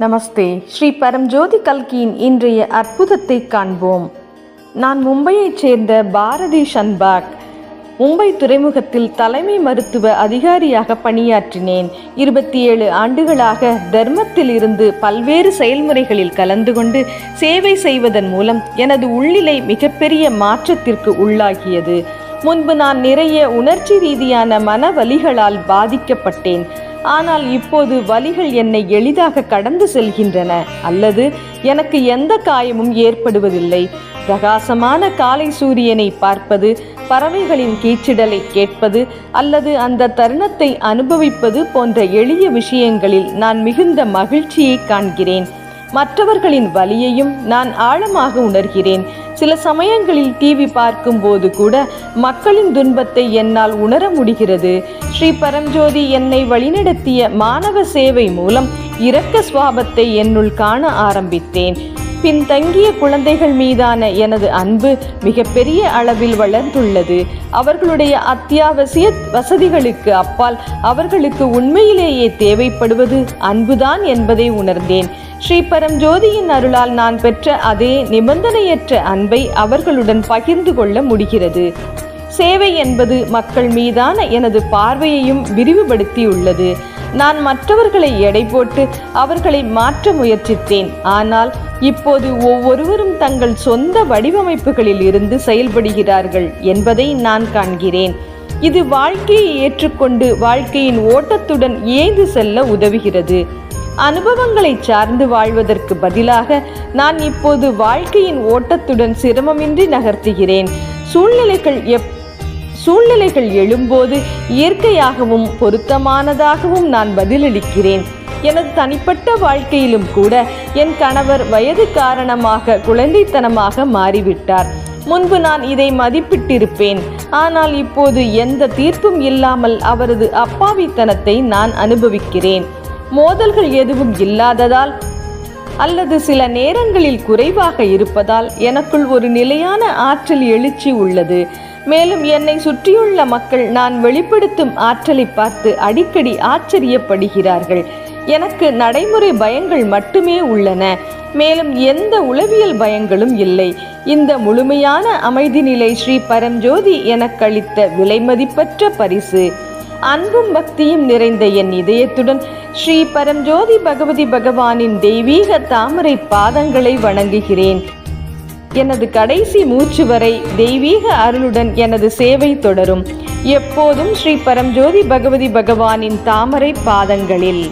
நமஸ்தே. ஸ்ரீ பரம்ஜோதி கல்கியின் இன்றைய அற்புதத்தை காண்போம். நான் மும்பையைச் சேர்ந்த பாரதி ஷன்பாக் மும்பை துறைமுகத்தில் தலைமை மருத்துவ அதிகாரியாக பணியாற்றினேன். இருபத்தி ஏழு ஆண்டுகளாக தர்மத்தில் இருந்து பல்வேறு செயல்முறைகளில் கலந்து கொண்டு சேவை செய்வதன் மூலம் எனது உள்நிலை மிகப்பெரிய மாற்றத்திற்கு உள்ளாகியது. முன்பு நான் நிறைய உணர்ச்சி ரீதியான மன வலிகளால் பாதிக்கப்பட்டேன். ஆனால் இப்போது வலிகள் என்னை எளிதாக கடந்து செல்கின்றன. அல்லது எனக்கு எந்த காயமும் ஏற்படுவதில்லை. பிரகாசமான காலை சூரியனை பார்ப்பது பறவைகளின் கீச்சிடலை கேட்பது அல்லது அந்த தருணத்தை அனுபவிப்பது போன்ற எளிய விஷயங்களில் நான் மிகுந்த மகிழ்ச்சியை காண்கிறேன். மற்றவர்களின் வலியையும் நான் ஆழமாக உணர்கிறேன். சில சமயங்களில் டிவி பார்க்கும்போது கூட மக்களின் துன்பத்தை என்னால் உணர முடிகிறது. ஸ்ரீ பரம்ஜோதி என்னை வழிநடத்திய மாணவ சேவை மூலம் இரக்க சுவாபத்தை என்னுள் காண ஆரம்பித்தேன். பின்தங்கிய குழந்தைகள் மீதான எனது அன்பு மிகப்பெரிய அளவில் வளர்ந்துள்ளது. அவர்களுடைய அத்தியாவசிய வசதிகளுக்கு அப்பால் அவர்களுக்கு உண்மையிலேயே தேவைப்படுவது அன்புதான் என்பதை உணர்ந்தேன். ஸ்ரீபரம் ஜோதியின் அருளால் நான் பெற்ற அதே நிபந்தனையற்ற அன்பை அவர்களுடன் பகிர்ந்து கொள்ள முடிகிறது. சேவை என்பது மக்கள் மீதான எனது பார்வையையும் விரிவுபடுத்தியுள்ளது. நான் மற்றவர்களை எடை போட்டு அவர்களை மாற்ற முயற்சித்தேன். ஆனால் இப்போது ஒவ்வொருவரும் தங்கள் சொந்த வடிவமைப்புகளில் இருந்து செயல்படுகிறார்கள் என்பதை நான் காண்கிறேன். இது வாழ்க்கையை ஏற்றுக்கொண்டு வாழ்க்கையின் ஓட்டத்துடன் ஏந்து செல்ல உதவுகிறது. அனுபவங்களை சார்ந்து வாழ்வதற்கு பதிலாக நான் இப்போது வாழ்க்கையின் ஓட்டத்துடன் சிரமமின்றி நகர்த்துகிறேன். சூழ்நிலைகள் எப் சூழ்நிலைகள் எழும்போது இயற்கையாகவும் பொருத்தமானதாகவும் நான் பதிலளிக்கிறேன். எனது தனிப்பட்ட வாழ்க்கையிலும் கூட என் கணவர் வயது காரணமாக குழந்தைத்தனமாக மாறிவிட்டார். முன்பு நான் இதை மதிப்பிட்டிருப்பேன். ஆனால் இப்போது எந்த தீர்ப்பும் இல்லாமல் அவரது அப்பாவித்தனத்தை நான் அனுபவிக்கிறேன். மோதல்கள் எதுவும் இல்லாததால் அல்லது சில நேரங்களில் குறைவாக இருப்பதால் எனக்குள் ஒரு நிலையான ஆற்றல் எழுச்சி உள்ளது. மேலும் என்னை சுற்றியுள்ள மக்கள் நான் வெளிப்படுத்தும் ஆற்றலை பார்த்து அடிக்கடி ஆச்சரியப்படுகிறார்கள். எனக்கு நடைமுறை பயங்கள் மட்டுமே உள்ளன. மேலும் எந்த உளவியல் பயங்களும் இல்லை. இந்த முழுமையான அமைதி நிலை ஸ்ரீ பரம்ஜோதி எனக்களித்த விலைமதிப்பற்ற பரிசு. அன்பும் பக்தியும் நிறைந்த என் இதயத்துடன் ஸ்ரீ பரம்ஜோதி பகவதி பகவானின் தெய்வீக தாமரை பாதங்களை வணங்குகிறேன். எனது கடைசி மூச்சு வரை தெய்வீக அருளுடன் எனது சேவை தொடரும். எப்போதும் ஸ்ரீ பரம்ஜோதி பகவதி பகவானின் தாமரை பாதங்களில்.